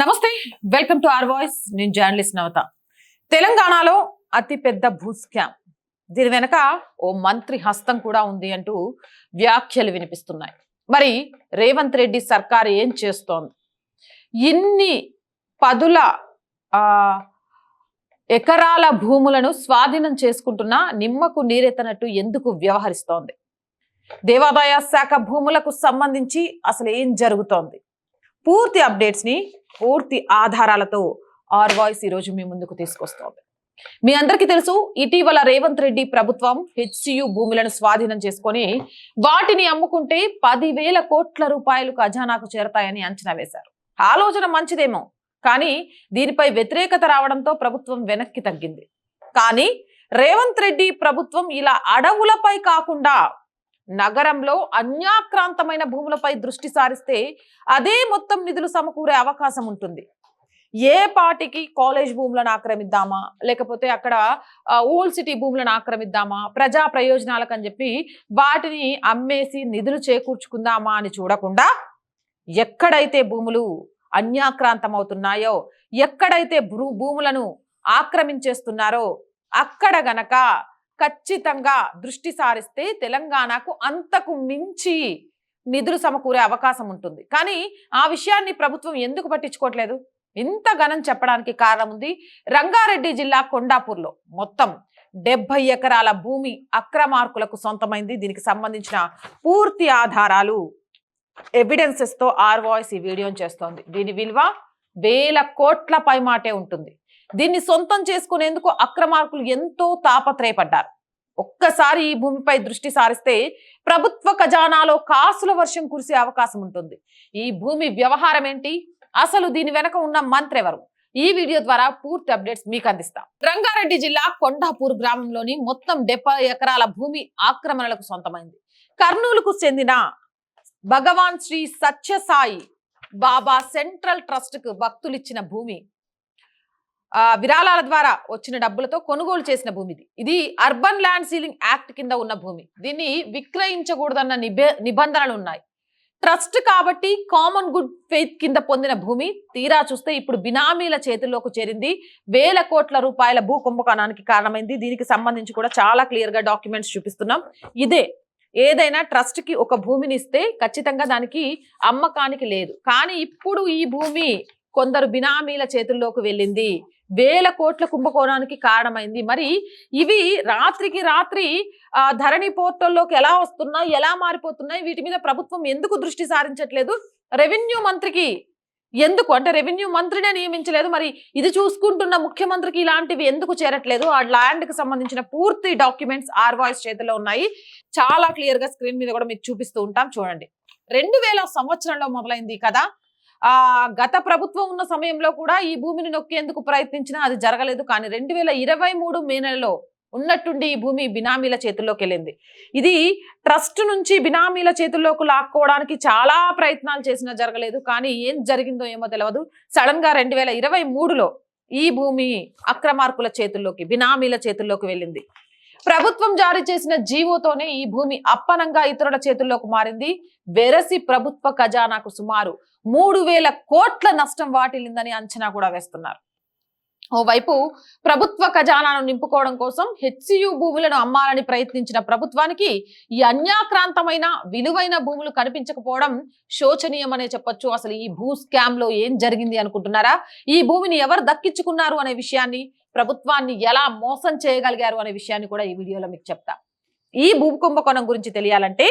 నమస్తే welcome to R voice. నేను journalist నవత. తెలంగాణలో అతిపెద్ద భూ స్కామ్. దీని వెనక ఓ మంత్రి హస్తం కూడా ఉంది అంటూ వ్యాఖ్యలు వినిపిస్తున్నాయి. మరి రేవంత్ రెడ్డి సర్కార్ ఏం చేస్తోంది? ఇన్ని పదుల ఎకరాల భూములను స్వాధీనం చేసుకుంటున్నా నిమ్మకు నీరెత్తనట్టు ఎందుకు వ్యవహరిస్తోంది? దేవాదాయ శాఖ భూములకు సంబంధించి అసలు ఏం జరుగుతోంది? పూర్తి అప్డేట్స్ని పూర్తి ఆధారాలతో ఆర్ వాయిస్ ఈ రోజు మీ ముందుకు తీసుకొస్తోంది. మీ అందరికీ తెలుసు ఇటీవల రేవంత్ రెడ్డి ప్రభుత్వం హెచ్సియు భూములను స్వాధీనం చేసుకొని వాటిని అమ్ముకుంటే పదివేల కోట్ల రూపాయలు ఖజానాకు చేరతాయని అంచనా వేశారు. ఆలోచన మంచిదేమో కానీ దీనిపై వ్యతిరేకత రావడంతో ప్రభుత్వం వెనక్కి తగ్గింది. కానీ రేవంత్ రెడ్డి ప్రభుత్వం ఇలా అడవులపై కాకుండా నగరంలో అన్యాక్రాంతమైన భూములపై దృష్టి సారిస్తే అదే మొత్తం నిధులు సమకూరే అవకాశం ఉంటుంది. ఏ పార్టీకి కాలేజ్ భూములను ఆక్రమిద్దామా? లేకపోతే అక్కడ ఓల్డ్ సిటీ భూములను ఆక్రమిద్దామా? ప్రజా ప్రయోజనాలకు అని చెప్పి వాటిని అమ్మేసి నిధులు చేకూర్చుకుందామా అని చూడకుండా ఎక్కడైతే భూములు అన్యాక్రాంతం అవుతున్నాయో ఎక్కడైతే భూ భూములను ఆక్రమించేస్తున్నారో అక్కడ గనక ఖచ్చితంగా దృష్టి సారిస్తే తెలంగాణకు అంతకు మించి నిధులు సమకూరే అవకాశం ఉంటుంది. కానీ ఆ విషయాన్ని ప్రభుత్వం ఎందుకు పట్టించుకోవట్లేదు? ఇంత ఘనం చెప్పడానికి కారణం ఉంది. రంగారెడ్డి జిల్లా కొండాపూర్లో మొత్తం డెబ్బై ఎకరాల భూమి అక్రమార్కులకు సొంతమైంది. దీనికి సంబంధించిన పూర్తి ఆధారాలు ఎవిడెన్సెస్తో ఆర్వాయిస్ ఆర్ వాయిస్ ఈ వీడియోని చేస్తోంది. దీని విలువ వేల కోట్ల పైమాటే ఉంటుంది. దీన్ని సొంతం చేసుకునేందుకు అక్రమార్కులు ఎంతో తాపత్రయపడ్డారు. ఒక్కసారి ఈ భూమిపై దృష్టి సారిస్తే ప్రభుత్వ ఖజానాలో కాసుల వర్షం కురిసే అవకాశం ఉంటుంది. ఈ భూమి వ్యవహారం ఏంటి? అసలు దీని వెనక ఉన్న మంత్రి ఎవరు? ఈ వీడియో ద్వారా పూర్తి అప్డేట్స్ మీకు అందిస్తాం. రంగారెడ్డి జిల్లా కొండాపూర్ గ్రామంలోని మొత్తం డెబ్బై ఎకరాల భూమి ఆక్రమణలకు సొంతమైంది. కర్నూలుకు చెందిన భగవాన్ శ్రీ సత్యసాయి బాబా సెంట్రల్ ట్రస్ట్కు భక్తులు ఇచ్చిన భూమి విరాళాల ద్వారా వచ్చిన డబ్బులతో కొనుగోలు చేసిన భూమిది. ఇది అర్బన్ ల్యాండ్ సీలింగ్ యాక్ట్ కింద ఉన్న భూమి. దీన్ని విక్రయించకూడదన్న నిబంధనలు ఉన్నాయి ట్రస్ట్ కాబట్టి కామన్ గుడ్ ఫెయిత్ కింద పొందిన భూమి. తీరా చూస్తే ఇప్పుడు బినామీల చేతుల్లోకి చేరింది. వేల కోట్ల రూపాయల భూ కుంభకోణానికి కారణమైంది. దీనికి సంబంధించి కూడా చాలా క్లియర్గా డాక్యుమెంట్స్ చూపిస్తున్నాం. ఇదే. ఏదైనా ట్రస్ట్కి ఒక భూమిని ఇస్తే ఖచ్చితంగా దానికి అమ్మకానికి లేదు. కానీ ఇప్పుడు ఈ భూమి కొందరు బినామీల చేతుల్లోకి వెళ్ళింది. వేల కోట్ల కుంభకోణానికి కారణమైంది. మరి ఇవి రాత్రికి రాత్రి ఆ, ధరణి పోర్టల్లోకి ఎలా వస్తున్నాయి ఎలా మారిపోతున్నాయి వీటి మీద ప్రభుత్వం ఎందుకు దృష్టి సారించట్లేదు? రెవెన్యూ మంత్రికి ఎందుకు? అంటే రెవెన్యూ మంత్రినే నియమించలేదు. మరి ఇది చూసుకుంటున్న ముఖ్యమంత్రికి ఇలాంటివి ఎందుకు చేరట్లేదు? ఆ ల్యాండ్కి సంబంధించిన పూర్తి డాక్యుమెంట్స్ ఆర్ వాయిస్ చేతిలో ఉన్నాయి. చాలా క్లియర్గా స్క్రీన్ మీద కూడా మీకు చూపిస్తూ ఉంటాం. చూడండి. రెండు వేల సంవత్సరంలో మొదలైంది కదా ఆ గత ప్రభుత్వం ఉన్న సమయంలో కూడా ఈ భూమిని నొక్కేందుకు ప్రయత్నించినా అది జరగలేదు. కానీ రెండు వేల ఇరవై మూడు మే నెలలో ఉన్నట్టుండి ఈ భూమి బినామీల చేతుల్లోకి వెళ్ళింది. ఇది ట్రస్ట్ నుంచి బినామీల చేతుల్లోకి లాక్కోవడానికి చాలా ప్రయత్నాలు చేసినా జరగలేదు. కానీ ఏం జరిగిందో ఏమో తెలియదు సడన్గా రెండు వేల ఇరవై మూడులో ఈ భూమి అక్రమార్కుల చేతుల్లోకి బినామీల చేతుల్లోకి వెళ్ళింది. ప్రభుత్వం జారీ చేసిన జీవోతోనే ఈ భూమి అప్పనంగా ఇతరుల చేతుల్లోకి మారింది. వెరసి ప్రభుత్వ ఖజానాకు సుమారు మూడు వేల కోట్ల నష్టం వాటిల్లిందని అంచనా కూడా వేస్తున్నారు. ఓవైపు ప్రభుత్వ ఖజానాను నింపుకోవడం కోసం హెచ్సియు భూములను అమ్మాలని ప్రయత్నించిన ప్రభుత్వానికి ఈ అన్యాక్రాంతమైన విలువైన భూములు కనిపించకపోవడం శోచనీయమనే చెప్పొచ్చు. అసలు ఈ భూ స్కామ్లో ఏం జరిగింది అనుకుంటున్నారా? ఈ భూమిని ఎవరు దక్కించుకున్నారు అనే విషయాన్ని ప్రభుత్వాన్ని ఎలా మోసం చేయగలిగారు అనే విషయాన్ని కూడా ఈ వీడియోలో మీకు చెప్తా. ఈ భూ కుంభకోణం గురించి తెలియాలంటే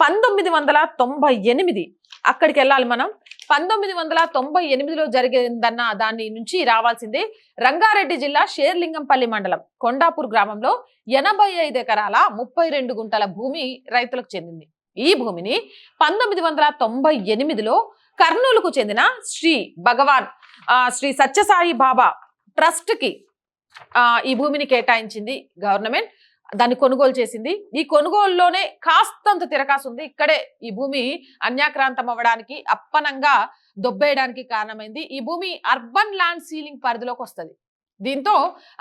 పంతొమ్మిది వందల తొంభై ఎనిమిది. అక్కడికి వెళ్ళాలి మనం. పంతొమ్మిది వందల తొంభై ఎనిమిదిలో జరిగిందన్న దాని నుంచి రావాల్సింది రంగారెడ్డి జిల్లా షేర్లింగంపల్లి మండలం కొండాపూర్ గ్రామంలో ఎనభై ఐదు ఎకరాల ముప్పై రెండు గుంటల భూమి రైతులకు చెందింది. ఈ భూమిని పంతొమ్మిది వందల తొంభై ఎనిమిదిలో కర్నూలుకు చెందిన శ్రీ భగవాన్ శ్రీ సత్యసాయి బాబా ట్రస్ట్కి ఈ భూమిని కేటాయించింది గవర్నమెంట్. దాన్ని కొనుగోలు చేసింది. ఈ కొనుగోలులోనే కాస్తంత తిరకాసు ఉంది ఇక్కడే ఈ భూమి అన్యాక్రాంతం అవ్వడానికి అప్పనంగా దొబ్బేయడానికి కారణమైంది. ఈ భూమి అర్బన్ ల్యాండ్ సీలింగ్ పరిధిలోకి వస్తుంది. దీంతో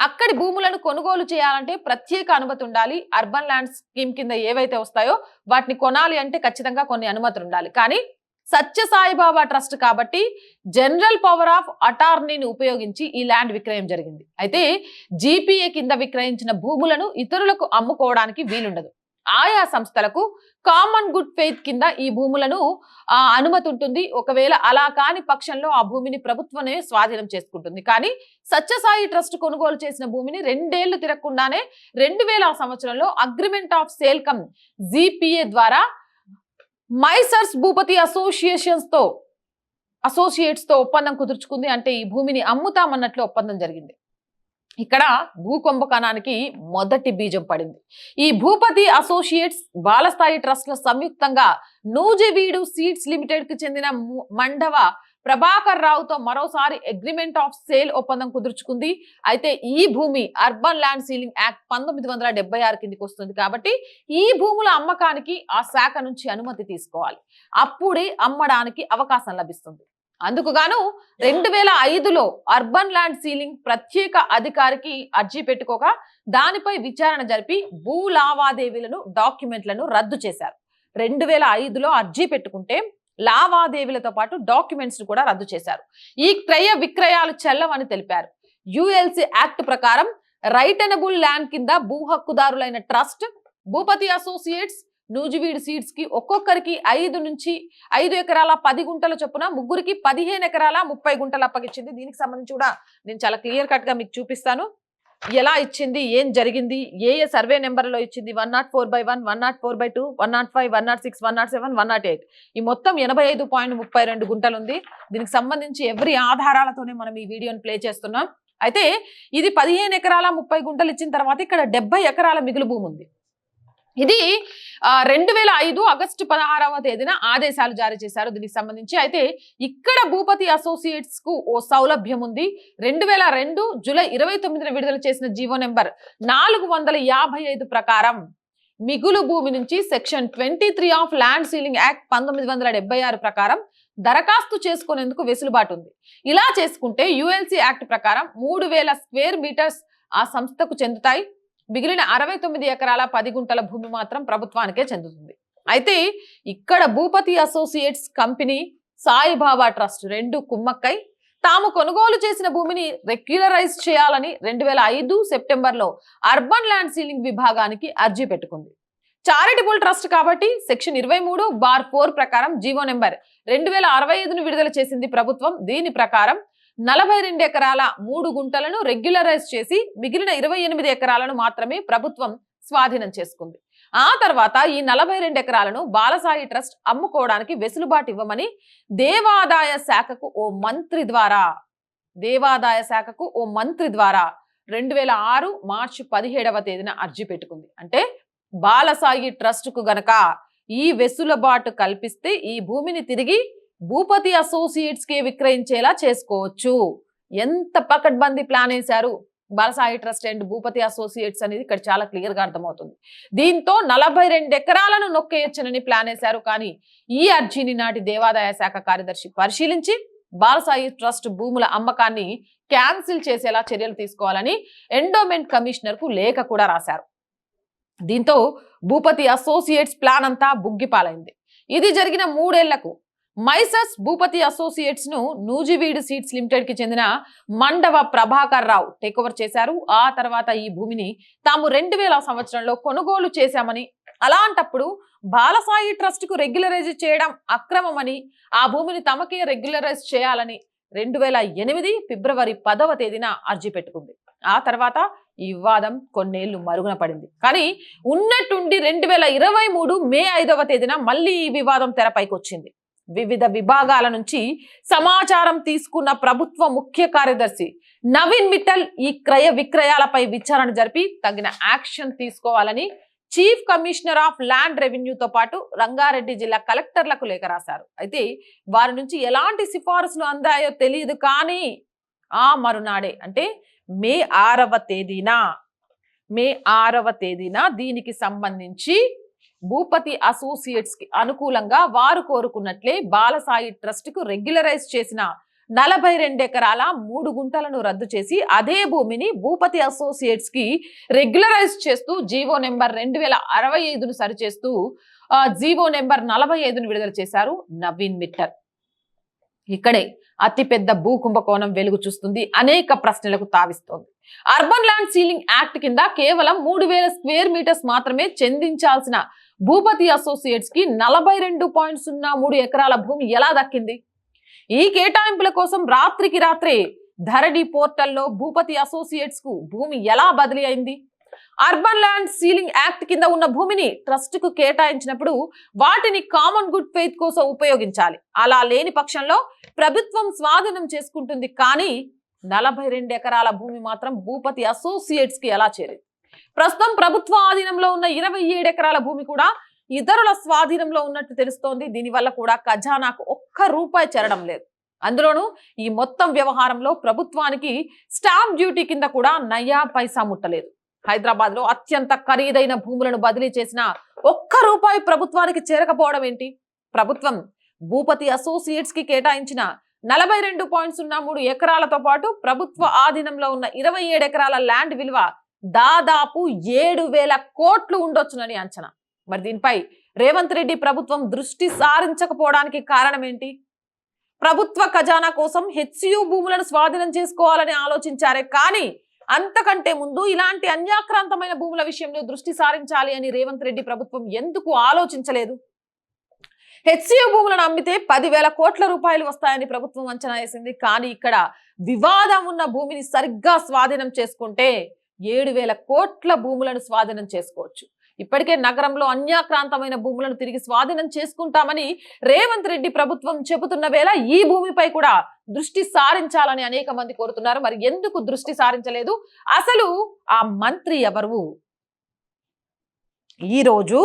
అక్కడి భూములను కొనుగోలు చేయాలంటే ప్రత్యేక అనుమతి ఉండాలి. అర్బన్ ల్యాండ్ స్కీమ్ కింద ఏవైతే వస్తాయో వాటిని కొనాలి అంటే ఖచ్చితంగా కొన్ని అనుమతులు ఉండాలి కానీ సత్యసాయిబాబా ట్రస్ట్ కాబట్టి జనరల్ పవర్ ఆఫ్ అటార్నీని ఉపయోగించి ఈ ల్యాండ్ విక్రయం జరిగింది. అయితే జీపీఏ కింద విక్రయించిన భూములను ఇతరులకు అమ్ముకోవడానికి వీలుండదు. ఆయా సంస్థలకు కామన్ గుడ్ ఫెయిత్ కింద ఈ భూములను అనుమతి ఉంటుంది. ఒకవేళ అలా కాని పక్షంలో ఆ భూమిని ప్రభుత్వమే స్వాధీనం చేసుకుంటుంది. కానీ సత్యసాయి ట్రస్ట్ కొనుగోలు చేసిన భూమిని రెండేళ్ళు తిరగకుండానే రెండు వేల సంవత్సరంలో agreement of sale cum GPA ద్వారా మైసర్స్ భూపతి అసోసియేషన్స్తో ఒప్పందం కుదుర్చుకుంది. అంటే ఈ భూమిని అమ్ముతామన్నట్లు ఒప్పందం జరిగింది. ఇక్కడ భూ కుంభకోణానికి మొదటి బీజం పడింది. ఈ భూపతి అసోసియేట్స్ బాలస్థాయి ట్రస్ట్ల సంయుక్తంగా నూజివీడు సీడ్స్ లిమిటెడ్కి చెందిన మండవ ప్రభాకర్ రావుతో మరోసారి అగ్రిమెంట్ ఆఫ్ సేల్ ఒప్పందం కుదుర్చుకుంది. అయితే ఈ భూమి అర్బన్ ల్యాండ్ సీలింగ్ యాక్ట్ పంతొమ్మిది వందల డెబ్బై ఆరు కిందికి వస్తుంది కాబట్టి ఈ భూముల అమ్మకానికి ఆ శాఖ నుంచి అనుమతి తీసుకోవాలి. అప్పుడే అమ్మడానికి అవకాశం లభిస్తుంది. అందుకుగాను రెండు వేల ఐదులో అర్బన్ ల్యాండ్ సీలింగ్ ప్రత్యేక అధికారికి అర్జీ పెట్టుకోగా దానిపై విచారణ జరిపి భూ లావాదేవీలను డాక్యుమెంట్లను రద్దు చేశారు. రెండు వేల ఐదులో అర్జీ పెట్టుకుంటే లావాదేవీలతో పాటు డాక్యుమెంట్స్ కూడా రద్దు చేశారు. ఈ క్రయ విక్రయాలు చెల్లవని తెలిపారు. యుఎల్సి యాక్ట్ ప్రకారం రైటనబుల్ ల్యాండ్ కింద భూ హక్కుదారులైన ట్రస్ట్ భూపతి అసోసియేట్స్ నూజివీడ్ సీడ్స్కి ఒక్కొక్కరికి ఐదు నుంచి ఐదు ఎకరాల పది గుంటల చొప్పున ముగ్గురికి పదిహేను ఎకరాల ముప్పై గుంటలు అప్పగించింది. దీనికి సంబంధించి కూడా నేను చాలా క్లియర్ కట్గా మీకు చూపిస్తాను. ఎలా ఇచ్చింది ఏం జరిగింది ఏ ఏ సర్వే నెంబర్లో ఇచ్చింది one nought four by one one nought four by two one nought five one nought six one nought seven one nought eight. ఈ మొత్తం ఎనభై ఐదు పాయింట్ ముప్పై రెండు గుంటలు ఉంది దీనికి సంబంధించి ఎవరి ఆధారాలతోనే మనం ఈ వీడియోని ప్లే చేస్తున్నాం. అయితే ఇది పదిహేను ఎకరాల ముప్పై గుంటలు ఇచ్చిన తర్వాత ఇక్కడ డెబ్బై ఎకరాల మిగులు భూమి ఉంది ఇది రెండు వేల ఐదు ఆగస్టు పదహారవ తేదీన ఆదేశాలు జారీ చేశారు దీనికి సంబంధించి. అయితే ఇక్కడ భూపతి అసోసియేట్స్కు ఓ సౌలభ్యం ఉంది. రెండు వేల రెండు జూలై ఇరవై తొమ్మిదిన విడుదల చేసిన జీవో నెంబర్ నాలుగు వందల యాభై ఐదు ప్రకారం మిగులు భూమి నుంచి section twenty three of land ceiling act పంతొమ్మిది వందల డెబ్బై ఆరు ప్రకారం దరఖాస్తు చేసుకునేందుకు వెసులుబాటు ఉంది. ఇలా చేసుకుంటే యుఎల్సి యాక్ట్ ప్రకారం మూడు వేల స్క్వేర్ మీటర్స్ ఆ సంస్థకు చెందుతాయి. మిగిలిన అరవై తొమ్మిది ఎకరాల పది గుంటల భూమి మాత్రం ప్రభుత్వానికే చెందుతుంది. అయితే ఇక్కడ Bhupathi associates company Sai Baba trust రెండు కుమ్మక్కై తాము కొనుగోలు చేసిన భూమిని రెగ్యులరైజ్ చేయాలని రెండు వేల ఐదు సెప్టెంబర్లో అర్బన్ ల్యాండ్ సీలింగ్ విభాగానికి అర్జీ పెట్టుకుంది. చారిటబుల్ ట్రస్ట్ కాబట్టి సెక్షన్ ఇరవై మూడు బార్ ఫోర్ ప్రకారం జీవో నెంబర్ రెండు వేల అరవై ఐదును విడుదల చేసింది ప్రభుత్వం. దీని ప్రకారం నలభై రెండు ఎకరాల మూడు గుంటలను రెగ్యులరైజ్ చేసి మిగిలిన ఇరవై ఎనిమిది ఎకరాలను మాత్రమే ప్రభుత్వం స్వాధీనం చేసుకుంది. ఆ తర్వాత ఈ నలభై రెండు ఎకరాలను బాలసాయి ట్రస్ట్ అమ్ముకోవడానికి వెసులుబాటు ఇవ్వమని దేవాదాయ శాఖకు ఓ మంత్రి ద్వారా దేవాదాయ శాఖకు ఓ మంత్రి ద్వారా రెండు వేల ఆరు మార్చి పదిహేడవ తేదీన అర్జీ పెట్టుకుంది. అంటే బాలసాయి ట్రస్ట్కు గనక ఈ వెసులుబాటు కల్పిస్తే ఈ భూమిని తిరిగి భూపతి అసోసియేట్స్కి విక్రయించేలా చేసుకోవచ్చు. ఎంత పకడ్బందీ ప్లాన్ వేశారు? Balasai trust and Bhupathi associates అనేది ఇక్కడ చాలా క్లియర్గా అర్థమవుతుంది. దీంతో నలభై రెండు ఎకరాలను నొక్కేయచ్చనని ప్లాన్ వేశారు. కానీ ఈ అర్జీని నాటి దేవాదాయ శాఖ కార్యదర్శి పరిశీలించి బాలసాయి ట్రస్ట్ భూముల అమ్మకాన్ని క్యాన్సిల్ చేసేలా చర్యలు తీసుకోవాలని ఎండోమెంట్ కమిషనర్కు లేఖ కూడా రాశారు. దీంతో భూపతి అసోసియేట్స్ ప్లాన్ అంతా బుగ్గిపాలైంది. ఇది జరిగిన మూడేళ్ళకు మైసస్ భూపతి అసోసియేట్స్ను నూజివీడు సీడ్స్ లిమిటెడ్కి చెందిన మండవ ప్రభాకర్ రావు టేక్ ఓవర్ చేశారు. ఆ తర్వాత ఈ భూమిని తాము రెండు వేల సంవత్సరంలో కొనుగోలు చేశామని అలాంటప్పుడు బాలసాయి ట్రస్ట్కు రెగ్యులరైజ్ చేయడం అక్రమమని ఆ భూమిని తమకే రెగ్యులరైజ్ చేయాలని రెండు వేల ఎనిమిది ఫిబ్రవరి పదవ తేదీన అర్జీ పెట్టుకుంది. ఆ తర్వాత ఈ వివాదం కొన్నేళ్ళు మరుగున పడింది. కానీ ఉన్నట్టుండి రెండు వేల ఇరవై మూడు మే ఐదవ తేదీన మళ్ళీ ఈ వివాదం తెరపైకి వచ్చింది వివిధ విభాగాల నుంచి సమాచారం తీసుకున్న ప్రభుత్వ ముఖ్య కార్యదర్శి నవీన్ మిట్టల్ ఈ క్రయ విక్రయాలపై విచారణ జరిపి తగిన యాక్షన్ తీసుకోవాలని చీఫ్ కమిషనర్ ఆఫ్ ల్యాండ్ రెవెన్యూతో పాటు రంగారెడ్డి జిల్లా కలెక్టర్లకు లేఖ రాశారు. అయితే వారి నుంచి ఎలాంటి సిఫారసులు అందాయో తెలియదు కానీ ఆ మరునాడే అంటే మే ఆరవ తేదీన మే ఆరవ తేదీన దీనికి సంబంధించి భూపతి అసోసియేట్స్కి అనుకూలంగా వారు కోరుకున్నట్లే బాలసాయి ట్రస్ట్కు రెగ్యులరైజ్ చేసిన నలభై రెండు ఎకరాల మూడు గుంటలను రద్దు చేసి అదే భూమిని భూపతి అసోసియేట్స్కి రెగ్యులరైజ్ చేస్తూ జీవో నెంబర్ రెండు వేల అరవై ఐదును సరిచేస్తూ జీవో నెంబర్ నలభై ఐదును విడుదల చేశారు నవీన్ మిట్టర్ ఇక్కడే అతిపెద్ద భూ కుంభకోణం వెలుగు చూస్తుంది అనేక ప్రశ్నలకు తావిస్తోంది. అర్బన్ ల్యాండ్ సీలింగ్ యాక్ట్ కింద కేవలం మూడు వేల స్క్వేర్ మీటర్స్ మాత్రమే చెందించాల్సిన భూపతి అసోసియేట్స్కి నలభై రెండు పాయింట్ సున్నా మూడు ఎకరాల భూమి ఎలా దక్కింది? ఈ కేటాయింపుల కోసం రాత్రికి రాత్రే ధరణి పోర్టల్లో భూపతి అసోసియేట్స్కు భూమి ఎలా బదిలీ అయింది? అర్బన్ ల్యాండ్ సీలింగ్ యాక్ట్ కింద ఉన్న భూమిని ట్రస్ట్కు కేటాయించినప్పుడు వాటిని కామన్ గుడ్ ఫెయిత్ కోసం ఉపయోగించాలి. అలా లేని పక్షంలో ప్రభుత్వం స్వాధీనం చేసుకుంటుంది కానీ నలభై రెండు ఎకరాల భూమి మాత్రం భూపతి అసోసియేట్స్కి ఎలా చేరింది? ప్రస్తుతం ప్రభుత్వ ఆధీనంలో ఉన్న ఇరవై ఏడు ఎకరాల భూమి కూడా ఇతరుల స్వాధీనంలో ఉన్నట్టు తెలుస్తోంది. దీనివల్ల కూడా ఖజానాకు ఒక్క రూపాయి చేరడం లేదు. అందులోనూ ఈ మొత్తం వ్యవహారంలో ప్రభుత్వానికి స్టాంప్ డ్యూటీ కింద కూడా నయా పైసా ముట్టలేదు. హైదరాబాద్లో అత్యంత ఖరీదైన భూములను బదిలీ చేసిన ఒక్క రూపాయి ప్రభుత్వానికి చేరకపోవడం ఏంటి? ప్రభుత్వం భూపతి అసోసియేట్స్కి కేటాయించిన నలభై రెండు పాయింట్ సున్నా మూడు ఎకరాలతో పాటు ప్రభుత్వ ఆధీనంలో ఉన్న ఇరవై ఏడు ఎకరాల ల్యాండ్ విలువ దాదాపు ఏడు వేల కోట్లు ఉండొచ్చునని అంచనా. మరి దీనిపై రేవంత్ రెడ్డి ప్రభుత్వం దృష్టి సారించకపోవడానికి కారణం ఏంటి? ప్రభుత్వ ఖజానా కోసం హెచ్సియు భూములను స్వాధీనం చేసుకోవాలని ఆలోచించారే కానీ అంతకంటే ముందు ఇలాంటి అన్యాక్రాంతమైన భూముల విషయంలో దృష్టి సారించాలి అని రేవంత్ రెడ్డి ప్రభుత్వం ఎందుకు ఆలోచించలేదు? హెచ్సియు భూములను అమ్మితే పదివేల కోట్ల రూపాయలు వస్తాయని ప్రభుత్వం అంచనా వేసింది. కానీ ఇక్కడ వివాదం ఉన్న భూమిని సరిగ్గా స్వాధీనం చేసుకుంటే ఏడు వేల కోట్ల భూములను స్వాధీనం చేసుకోవచ్చు. ఇప్పటికే నగరంలో అన్యాక్రాంతమైన భూములను తిరిగి స్వాధీనం చేసుకుంటామని రేవంత్ రెడ్డి ప్రభుత్వం చెబుతున్న వేళ ఈ భూమిపై కూడా దృష్టి సారించాలని అనేక మంది కోరుతున్నారు. మరి ఎందుకు దృష్టి సారించలేదు? అసలు ఆ మంత్రి ఎవరు? ఈ రోజు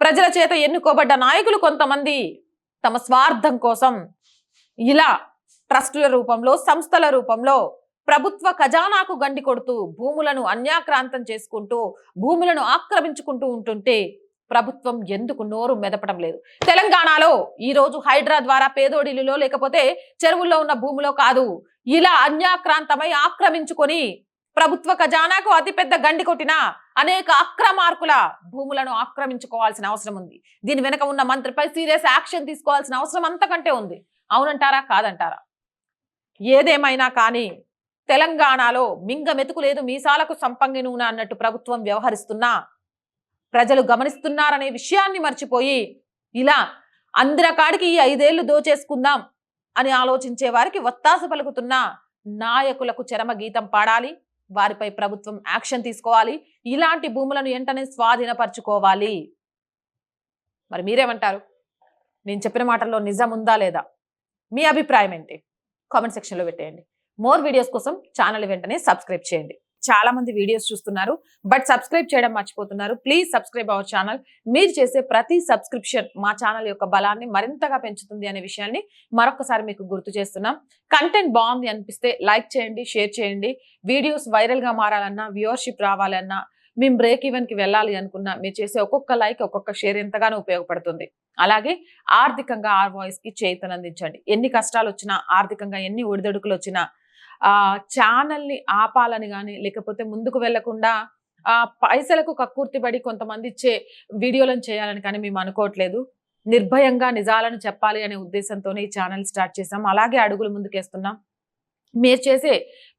ప్రజల చేత ఎన్నుకోబడ్డ నాయకులు కొంతమంది తమ స్వార్థం కోసం ఇలా ట్రస్టుల రూపంలో సంస్థల రూపంలో ప్రభుత్వ ఖజానాకు గండి కొడుతూ భూములను అన్యాక్రాంతం చేసుకుంటూ భూములను ఆక్రమించుకుంటూ ఉంటుంటే ప్రభుత్వం ఎందుకు నోరు మెదపడం లేదు? తెలంగాణలో ఈ రోజు హైడ్రా ద్వారా పేదోడిలో లేకపోతే చెరువుల్లో ఉన్న భూమిలో కాదు. ఇలా అన్యాక్రాంతమై ఆక్రమించుకొని ప్రభుత్వ ఖజానాకు అతిపెద్ద గండి కొట్టిన అనేక అక్రమార్కుల భూములను ఆక్రమించుకోవాల్సిన అవసరం ఉంది. దీని వెనక ఉన్న మంత్రిపై సీరియస్ యాక్షన్ తీసుకోవాల్సిన అవసరం అంతకంటే ఉంది. అవునంటారా? కాదంటారా? ఏదేమైనా కానీ తెలంగాణలో మింగ మెతుకు లేదు మీసాలకు సంపంగి నూనె అన్నట్టు ప్రభుత్వం వ్యవహరిస్తున్నా ప్రజలు గమనిస్తున్నారనే విషయాన్ని మర్చిపోయి ఇలా అందరకాడికి ఈ ఐదేళ్ళు దోచేసుకుందాం అని ఆలోచించే వారికి వత్తాసు పలుకుతున్న నాయకులకు చరమ గీతం పాడాలి. వారిపై ప్రభుత్వం యాక్షన్ తీసుకోవాలి. ఇలాంటి భూములను వెంటనే స్వాధీనపరచుకోవాలి. మరి మీరేమంటారు? నేను చెప్పిన మాటల్లో నిజం ఉందా లేదా? మీ అభిప్రాయం ఏంటి? కామెంట్ సెక్షన్లో పెట్టేయండి. మోర్ వీడియోస్ కోసం ఛానల్ వెంటనే సబ్స్క్రైబ్ చేయండి. చాలా మంది వీడియోస్ చూస్తున్నారు బట్ సబ్స్క్రైబ్ చేయడం మర్చిపోతున్నారు. ప్లీజ్ సబ్స్క్రైబ్ అవర్ ఛానల్ మీరు చేసే ప్రతి సబ్స్క్రిప్షన్ మా ఛానల్ యొక్క బలాన్ని మరింతగా పెంచుతుంది అనే విషయాన్ని మరొకసారి మీకు గుర్తు చేస్తున్నాం. కంటెంట్ బాగుంది అనిపిస్తే లైక్ చేయండి షేర్ చేయండి. వీడియోస్ వైరల్గా మారాలన్నా వ్యూవర్షిప్ రావాలన్నా మేము బ్రేక్ ఈవెన్కి వెళ్ళాలి అనుకున్నా మీరు చేసే ఒక్కొక్క లైక్ ఒక్కొక్క షేర్ ఎంతగానో ఉపయోగపడుతుంది. అలాగే ఆర్థికంగా ఆర్ వాయిస్కి చేతనందించండి ఎన్ని కష్టాలు వచ్చినా ఆర్థికంగా ఎన్ని ఒడిదొడుకులు వచ్చినా ఆ ఆపాలని కానీ లేకపోతే ముందుకు వెళ్ళకుండా ఆ పైసలకు కక్కుర్తిపడి కొంతమంది ఇచ్చే వీడియోలను చేయాలని కానీ మేము అనుకోవట్లేదు. నిర్భయంగా నిజాలను చెప్పాలి అనే ఉద్దేశంతోనే ఈ ఛానల్ స్టార్ట్ చేసాం అలాగే అడుగులు ముందుకేస్తున్నాం. మీరు చేసే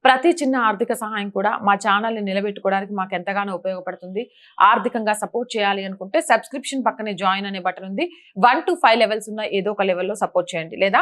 ప్రతి చిన్న ఆర్థిక సహాయం కూడా మా ఛానల్ని నిలబెట్టుకోవడానికి మాకు ఎంతగానో ఉపయోగపడుతుంది. ఆర్థికంగా సపోర్ట్ చేయాలి అనుకుంటే సబ్స్క్రిప్షన్ పక్కనే జాయిన్ అనే బటన్ ఉంది. వన్ టు ఫైవ్ లెవెల్స్ ఉన్న ఏదో ఒక లెవెల్లో సపోర్ట్ చేయండి. లేదా